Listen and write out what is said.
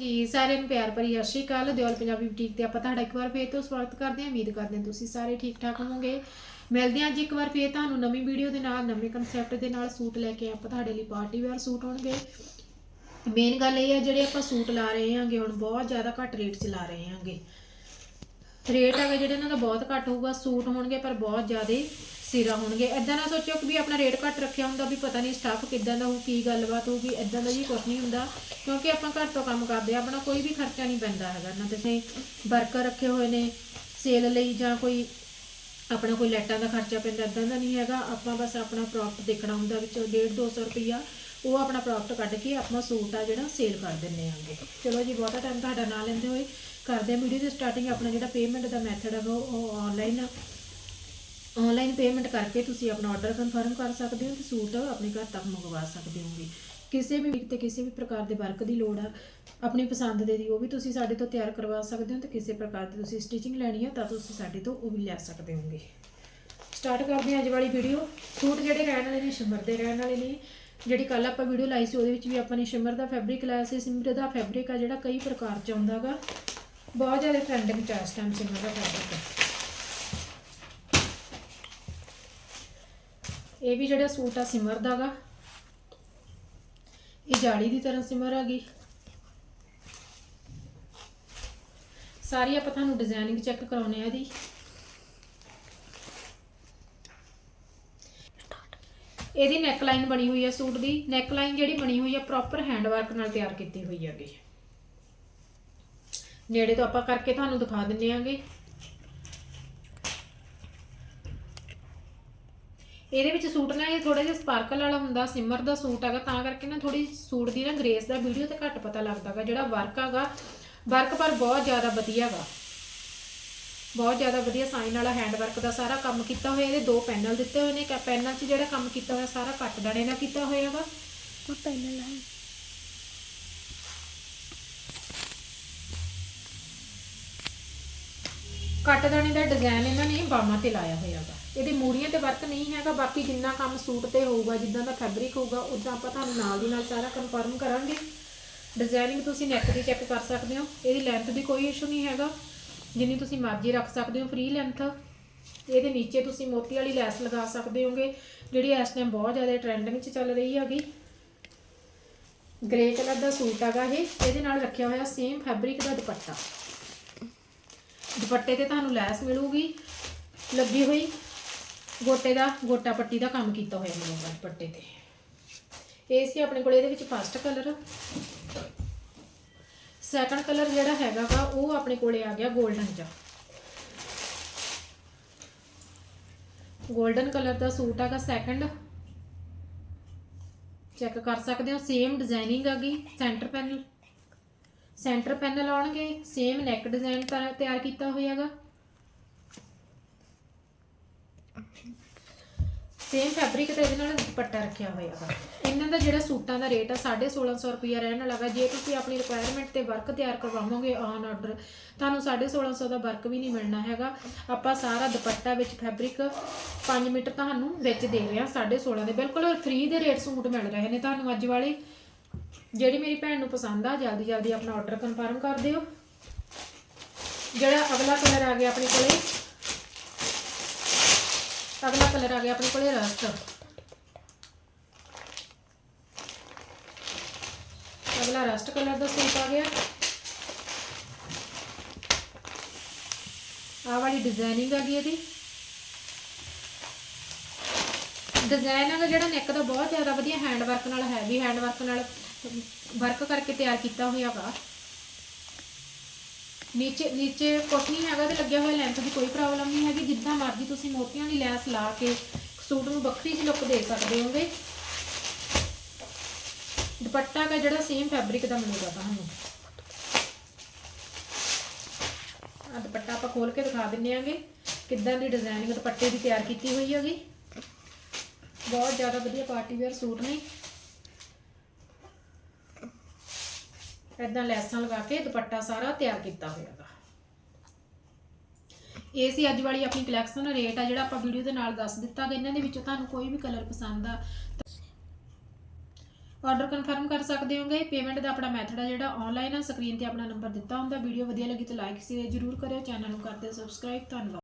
ਜੀ, ਸਾਰਿਆਂ ਨੂੰ ਪਿਆਰ ਭਰੀ ਸਤਿ ਸ਼੍ਰੀ ਅਕਾਲ। ਦਿਓਲ ਪੰਜਾਬੀ ਬੁਟੀਕ ਤੇ ਆਪਾਂ ਤੁਹਾਡਾ ਇੱਕ ਵਾਰ ਫੇਰ ਤੋਂ ਸਵਾਗਤ ਕਰਦੇ ਹਾਂ। ਉਮੀਦ ਕਰਦੇ ਹਾਂ ਤੁਸੀਂ ਸਾਰੇ ਠੀਕ ਠਾਕ ਹੋਵੋਗੇ। ਮਿਲਦੇ ਹਾਂ ਅੱਜ ਇੱਕ ਵਾਰ ਫੇਰ ਤੁਹਾਨੂੰ ਨਵੀਂ ਵੀਡੀਓ ਦੇ ਨਾਲ, ਨਵੇਂ ਕਨਸੈਪਟ ਦੇ ਨਾਲ ਸੂਟ ਲੈ ਕੇ ਆਪਾਂ ਤੁਹਾਡੇ ਲਈ ਪਾਰਟੀ ਵੇਅਰ ਸੂਟ ਹੋਣਗੇ। ਮੇਨ ਗੱਲ ਇਹ ਹੈ, ਜਿਹੜੇ ਆਪਾਂ ਸੂਟ ਲਾ ਰਹੇ ਹਾਂਗੇ, ਹੁਣ ਬਹੁਤ ਜ਼ਿਆਦਾ ਘੱਟ ਰੇਟ 'ਚ ਲਾ ਰਹੇ ਹਾਂਗੇ। ਰੇਟ ਹੈਗਾ ਜਿਹੜੇ ਇਹਨਾਂ ਦਾ ਬਹੁਤ ਘੱਟ ਹੋਊਗਾ, ਸੂਟ ਹੋਣਗੇ ਪਰ ਬਹੁਤ ਜ਼ਿਆਦਾ ਸਿਰਾ ਹੋਣਗੇ। ਐਦਾਂ ਨਾ ਸੋਚਿਓ ਕਿ ਵੀ ਆਪਣਾ ਰੇਟ ਘੱਟ ਰੱਖਿਆ ਹੁੰਦਾ ਵੀ ਪਤਾ ਨਹੀਂ ਸਟਾਫ ਕਿੱਦਾਂ ਦਾ ਹੋਊ, ਕੀ ਗੱਲਬਾਤ ਹੋਊਗੀ ਐਦਾਂ ਦਾ ਜੀ ਕੁਝ ਨਹੀਂ ਹੁੰਦਾ। ਕਿਉਂਕਿ ਆਪਾਂ ਘਰ ਤੋਂ ਕੰਮ ਕਰਦੇ ਆ ਆਪਣਾ ਕੋਈ ਵੀ ਖਰਚਾ ਨਹੀਂ ਪੈਂਦਾ ਹੈਗਾ। ਨਾ ਤੁਸੀਂ ਵਰਕਰ ਰੱਖੇ ਹੋਏ ਨੇ ਸੇਲ ਲਈ ਜਾਂ ਕੋਈ ਆਪਣਾ ਕੋਈ ਲੈਟਾਂ ਦਾ ਖਰਚਾ ਪੈਂਦਾ ਇਦਾਂ ਦਾ ਨਹੀਂ ਹੈਗਾ। ਆਪਾਂ ਬਸ ਆਪਣਾ ਪ੍ਰੋਫਿਟ ਦੇਖਣਾ ਹੁੰਦਾ ਵਿੱਚੋਂ 1.5 200 ਰੁਪਈਆ, ਉਹ ਆਪਣਾ ਪ੍ਰੋਫਿਟ ਕੱਢ ਕੇ ਆਪਣਾ ਸੂਟ ਆ ਜਿਹੜਾ ਸੇਲ ਕਰ ਦਿੰਨੇ ਆਂਗੇ। ਚਲੋ ਜੀ, ਬਹੁਤਾ ਟਾਈਮ ਤੁਹਾਡਾ ਨਾ ਲੈਂਦੇ ਹੋਏ, ਕਰਦੇ ਆ ਵੀਡੀਓ ਦੀ ਸਟਾਰਟਿੰਗ ਆਪਣਾ ਜਿਹੜਾ ਪੇਮੈਂਟ ਦਾ ਮੈਥਡ ਹੈਗਾ ਉਹ ਆਨਲਾਈਨ ਆਨਲਾਈਨ ਪੇਮੈਂਟ ਕਰਕੇ ਤੁਸੀਂ ਆਪਣਾ ਆਰਡਰ ਕਨਫਰਮ ਕਰ ਸਕਦੇ ਹੋ ਤੇ ਸੂਟ ਆਪਣੇ ਘਰ ਤੱਕ ਮੰਗਵਾ ਸਕਦੇ ਹੋਗੇ। ਕਿਸੇ ਵੀ ਤੇ ਕਿਸੇ ਵੀ ਪ੍ਰਕਾਰ ਦੇ ਵਰਕ ਦੀ ਲੋੜ ਆ, ਆਪਣੀ ਪਸੰਦ ਦੇ ਦੀ ਉਹ ਵੀ ਤੁਸੀਂ ਸਾਡੇ ਤੋਂ ਤਿਆਰ ਕਰਵਾ ਸਕਦੇ ਹੋ ਤੇ ਕਿਸੇ ਪ੍ਰਕਾਰ ਦੀ ਤੁਸੀਂ ਸਟਿਚਿੰਗ ਲੈਣੀ ਆ ਤਾਂ ਤੁਸੀਂ ਸਾਡੇ ਤੋਂ ਉਹ ਵੀ ਲੈ ਸਕਦੇ ਹੋਗੇ। ਸਟਾਰਟ ਕਰਦੇ ਹਾਂ ਅੱਜ ਵਾਲੀ ਵੀਡੀਓ ਸੂਟ ਜਿਹੜੇ ਰਹਿਣ ਵਾਲੇ ਨੇ, ਸ਼ਿਮਰ ਦੇ ਰਹਿਣ ਵਾਲੇ ਨੇ। ਜਿਹੜੀ ਕੱਲ ਆਪਾਂ ਵੀਡੀਓ ਲਾਈ ਸੀ, ਉਹਦੇ ਵਿੱਚ ਵੀ ਆਪਾਂ ਨੇ ਸ਼ਿਮਰ ਦਾ ਫੈਬਰਿਕ ਲਾਇਆ ਸੀ, ਸ਼ਿਮਰ ਦਾ ਫੈਬਰਿਕ ਆ ਜਿਹੜਾ ਕਈ ਪ੍ਰਕਾਰ ਚ ਆਉਂਦਾਗਾ ਬਹੁਤ ਜ਼ਿਆਦਾ ਟ੍ਰੈਂਡਿੰਗ ਚ ਆ ਇਸ ਟਾਈਮ ਸ਼ਿਮਰ ਦਾ ਫੈਬਰਿਕ ਇਹ ਵੀ ਜਿਹੜਾ ਸੂਟ ਆ ਸਿਮਰ ਦਾਗਾ ਇਹ ਜਾਲੀ ਦੀ ਤਰ੍ਹਾਂ ਸਿਮਰ ਆ ਗਈ। ਸਾਰੀ ਆਪਾਂ ਤੁਹਾਨੂੰ ਡਿਜ਼ਾਈਨਿੰਗ ਚੈੱਕ ਕਰਾਉਣੇ ਆ ਇਹਦੀ। ਇਹਦੀ ਨੈਕ ਲਾਈਨ ਬਣੀ ਹੋਈ ਹੈ ਸੂਟ ਦੀ। ਨੈਕ ਲਾਈਨ ਜਿਹੜੀ ਬਣੀ ਹੋਈ ਹੈ ਪ੍ਰੋਪਰ ਹੈਂਡ ਵਰਕ ਨਾਲ ਤਿਆਰ ਕੀਤੀ ਹੋਈ ਹੈਗੀ ਨੇੜੇ ਤੋਂ ਆਪਾਂ ਕਰਕੇ ਤੁਹਾਨੂੰ ਦਿਖਾ ਦਿੰਨੇ ਆਂਗੇ। ਇਹਦੇ ਵਿੱਚ ਸੂਟ ਨਾ ਇਹ ਥੋੜਾ ਜਿਹਾ ਸਪਾਰਕਲ ਵਾਲਾ ਹੁੰਦਾ ਸਿਮਰ ਦਾ ਸੂਟ ਹੈਗਾ ਤਾਂ ਕਰਕੇ ਨਾ ਥੋੜੀ ਸੂਟ ਦੀ ਨਾ ਗ੍ਰੇਸ ਦਾ ਵੀਡੀਓ ਤੇ ਘੱਟ ਪਤਾ ਲੱਗਦਾਗਾ ਜਿਹੜਾ ਵਰਕ ਹੈਗਾ। ਵਰਕ ਪਰ ਬਹੁਤ ਜ਼ਿਆਦਾ ਵਧੀਆ ਹੈਗਾ ਬਹੁਤ ਜ਼ਿਆਦਾ ਵਧੀਆ ਸਾਈਨ ਵਾਲਾ ਹੈਂਡ ਵਰਕ ਦਾ ਸਾਰਾ ਕੰਮ ਕੀਤਾ ਹੋਇਆ ਇਹਦੇ ਦੋ ਪੈਨਲ ਦਿੱਤੇ ਹੋਏ ਨੇ ਕਿ ਪੈਨਲ 'ਚ ਜਿਹੜਾ ਕੰਮ ਕੀਤਾ ਹੋਇਆ ਸਾਰਾ ਕੱਟ ਦਾਣੇ ਨਾਲ ਕੀਤਾ ਹੋਇਆ ਹੈਗਾ ਉਹ ਪੈਨਲ ਹੈ ਕੱਟ ਦਾਣੇ ਦਾ ਡਿਜ਼ਾਈਨ ਇਹਨਾਂ ਨੇ ਬਾਹਾਂ ਤੇ ਲਾਇਆ ਹੋਇਆ ਹੈਗਾ ਇਹਦੇ ਮੂਰੀਆਂ ਤੇ ਵਰਕ ਨਹੀਂ ਹੈਗਾ, ਬਾਕੀ ਜਿੰਨਾ ਕੰਮ ਸੂਟ ਤੇ ਹੋਊਗਾ, ਜਿੱਦਾਂ ਦਾ ਫੈਬਰਿਕ ਹੋਊਗਾ, ਉਦਾਂ ਆਪਾਂ ਤੁਹਾਨੂੰ ਨਾਲ ਦੀ ਨਾਲ ਸਾਰਾ ਕਨਫਰਮ ਕਰਾਂਗੇ। ਡਿਜ਼ਾਈਨਿੰਗ ਤੁਸੀਂ ਨੈਕ ਦੀ ਚੈੱਕ ਕਰ ਸਕਦੇ ਹੋ, ਇਹਦੀ ਲੈਂਥ ਦੀ ਕੋਈ ਇਸ਼ੂ ਨਹੀਂ ਹੈਗਾ। ਜਿੰਨੀ ਤੁਸੀਂ ਮਰਜ਼ੀ ਰੱਖ ਸਕਦੇ ਹੋ ਫ੍ਰੀ ਲੈਂਥ ਇਹਦੇ ਨੀਚੇ ਤੁਸੀਂ ਮੋਤੀ ਵਾਲੀ ਲੈਸ ਲਗਾ ਸਕਦੇ ਹੋਗੇ, ਜਿਹੜੀ ਇਸ ਟਾਈਮ ਬਹੁਤ ਜ਼ਿਆਦਾ ਟ੍ਰੈਂਡਿੰਗ 'ਚ ਚੱਲ ਰਹੀ ਹੈਗੀ। ਗ੍ਰੇ ਕਲਰ ਦਾ ਸੂਟ ਹੈਗਾ ਇਹ, ਇਹਦੇ ਨਾਲ ਰੱਖਿਆ ਹੋਇਆ ਸੇਮ ਫੈਬਰਿਕ ਦਾ ਦੁਪੱਟਾ। ਦੁਪੱਟੇ ਤੇ ਤੁਹਾਨੂੰ ਲੈਸ ਮਿਲੂਗੀ, ਲੱਗੀ ਹੋਈ। ਗੋਟੇ ਦਾ, ਗੋਟਾ ਪੱਟੀ ਦਾ ਕੰਮ ਕੀਤਾ ਹੋਇਆ ਮਿਲੂਗਾ ਪੱਟੇ ਤੇ। ਇਹ ਸੀ ਆਪਣੇ ਕੋਲ, ਇਹਦੇ ਵਿੱਚ ਫਸਟ ਕਲਰ ਸੈਕੰਡ ਕਲਰ ਜਿਹੜਾ ਹੈਗਾ ਵਾ, ਉਹ ਆਪਣੇ ਕੋਲੇ ਆ ਗਿਆ 골ਡਨ ਚ 골ਡਨ ਕਲਰ ਦਾ ਸੂਟ ਹੈਗਾ ਸੈਕੰਡ ਚੈੱਕ ਕਰ ਸਕਦੇ ਹੋ ਸੇਮ ਡਿਜ਼ਾਈਨਿੰਗ ਗਈ ਸੈਂਟਰ ਪੈਨਲ ਸੈਂਟਰ ਪੈਨਲ ਆਉਣਗੇ ਸੇਮ ਨੈਕ ਡਿਜ਼ਾਈਨ ਤਿਆਰ ਕੀਤਾ ਹੋਇਆ ਹੈਗਾ। ਸੇਮ ਫੈਬਰਿਕ ਤੇ ਇਹਦੇ ਨਾਲ ਦੁਪੱਟਾ ਰੱਖਿਆ ਹੋਇਆ ਹੈਗਾ ਇਹਨਾਂ ਦਾ ਜਿਹੜਾ ਸੂਟਾਂ ਦਾ ਰੇਟ ਆ 1650 ਰੁਪਿਆ ਰਹਿਣ ਵਾਲਾ ਗਾ ਜੇ ਤੁਸੀਂ ਆਪਣੀ ਰਿਕੁਆਇਰਮੈਂਟ ਤੇ ਵਰਕ ਤਿਆਰ ਕਰਵਾਓਗੇ ਔਨ ਆਰਡਰ ਤੁਹਾਨੂੰ 1650 ਦਾ ਵਰਕ ਵੀ ਨਹੀਂ ਮਿਲਣਾ ਹੈਗਾ। ਆਪਾਂ ਸਾਰਾ ਦੁਪੱਟਾ ਵਿੱਚ ਫੈਬਰਿਕ 5 ਮੀਟਰ ਤੁਹਾਨੂੰ ਵਿੱਚ ਦੇ ਰਹੇ ਹਾਂ 1650 ਦੇ। ਬਿਲਕੁਲ ਫ੍ਰੀ ਦੇ ਰੇਟ ਸੂਟ ਮਿਲ ਰਹੇ ਨੇ ਤੁਹਾਨੂੰ ਅੱਜ ਵਾਲੇ। ਜਿਹੜੀ ਮੇਰੀ ਭੈਣ ਨੂੰ ਪਸੰਦ ਆ, ਜਲਦੀ ਜਲਦੀ ਆਪਣਾ ਆਰਡਰ ਕਨਫਰਮ ਕਰ ਦਿਓ। ਜਿਹੜਾ ਅਗਲਾ ਕਲਰ ਆ ਗਿਆ ਆਪਣੇ ਕੋਲੇ ਅਗਲਾ ਕਲਰ ਆ ਗਿਆ ਆਪਣੇ ਕੋਲੇ ਰਸਟ। ਅਗਲਾ ਰਸਟ ਕਲਰ ਦਾ ਸੂਟ ਆ ਗਿਆ। ਆ ਵਾਲੀ ਡਿਜ਼ਾਈਨਿੰਗ ਆ ਗਈ ਇਹਦੀ। ਡਿਜ਼ਾਈਨ ਹੈਗਾ ਜਿਹੜਾ ਨੈਕ ਦਾ ਬਹੁਤ ਜ਼ਿਆਦਾ ਵਧੀਆ ਹੈਂਡ ਵਰਕ ਨਾਲ ਹੈਵੀ ਹੈਂਡ ਵਰਕ ਨਾਲ ਵਰਕ ਕਰਕੇ ਤਿਆਰ ਕੀਤਾ ਹੋਇਆ ਵਾ। ਨੀਚੇ ਨੀਚੇ ਕੁਛ ਨਹੀਂ ਹੈਗਾ ਤੇ ਲੱਗਿਆ ਹੋਇਆ ਲੈਂਥ ਦੀ ਕੋਈ ਪ੍ਰੋਬਲਮ ਨਹੀਂ ਹੈਗੀ। ਜਿੱਦਾਂ ਮਰਜ਼ੀ ਤੁਸੀਂ ਮੋਤੀਆਂ ਦੀ ਲੈਸ ਲਾ ਕੇ ਸੂਟ ਨੂੰ ਵੱਖਰੀ ਜਿਹੀ ਲੁੱਕ ਦੇ ਸਕਦੇ ਹੋਗੇ। ਦੁਪੱਟਾ ਦਾ ਜਿਹੜਾ ਸੇਮ ਫੈਬਰਿਕ ਦਾ ਮਿਲੂਗਾ ਤੁਹਾਨੂੰ। ਆ ਦੁਪੱਟਾ ਆਪਾਂ ਖੋਲ ਕੇ ਦਿਖਾ ਦਿੰਨੇ ਆਂਗੇ ਕਿੱਦਾਂ ਦੀ ਡਿਜ਼ਾਈਨਿੰਗ ਦੁਪੱਟੇ ਦੀ ਤਿਆਰ ਕੀਤੀ ਹੋਈ ਹੈਗੀ। ਬਹੁਤ ਜ਼ਿਆਦਾ ਵਧੀਆ ਪਾਰਟੀ ਵੇਅਰ ਸੂਟ ਨੇ। ਇਦਾਂ ਲੈਸਾਂ ਲਗਾ ਕੇ ਦੁਪੱਟਾ ਸਾਰਾ ਤਿਆਰ ਕੀਤਾ ਹੋਇਆ ਇਹ ਸੀ ਅੱਜ ਵਾਲੀ ਆਪਣੀ ਕਲੈਕਸ਼ਨ ਰੇਟ ਆ ਜਿਹੜਾ ਆਪਾਂ ਵੀਡੀਓ ਦੇ ਨਾਲ ਦੱਸ ਦਿੱਤਾ ਗਾ ਇਹਨਾਂ ਦੇ ਵਿੱਚੋਂ ਤੁਹਾਨੂੰ ਕੋਈ ਵੀ ਕਲਰ ਪਸੰਦ ਆ ਆਰਡਰ ਕਨਫਰਮ ਕਰ ਸਕਦੇ ਹੋਗੇ। ਪੇਮੈਂਟ ਦਾ ਆਪਣਾ ਮੈਥਡ ਆ ਜਿਹੜਾ ਆਨਲਾਈਨ ਆ। ਸਕਰੀਨ ਤੇ ਆਪਣਾ ਨੰਬਰ ਦਿੱਤਾ ਹੁੰਦਾ। ਵੀਡੀਓ ਵਧੀਆ ਲੱਗੀ ਤਾਂ ਲਾਈਕ ਸ਼ੇਅਰ ਜ਼ਰੂਰ ਕਰਿਓ। ਚੈਨਲ ਨੂੰ ਕਰ ਦਿਓ ਸਬਸਕ੍ਰਾਈਬ ਧੰਨਵਾਦ।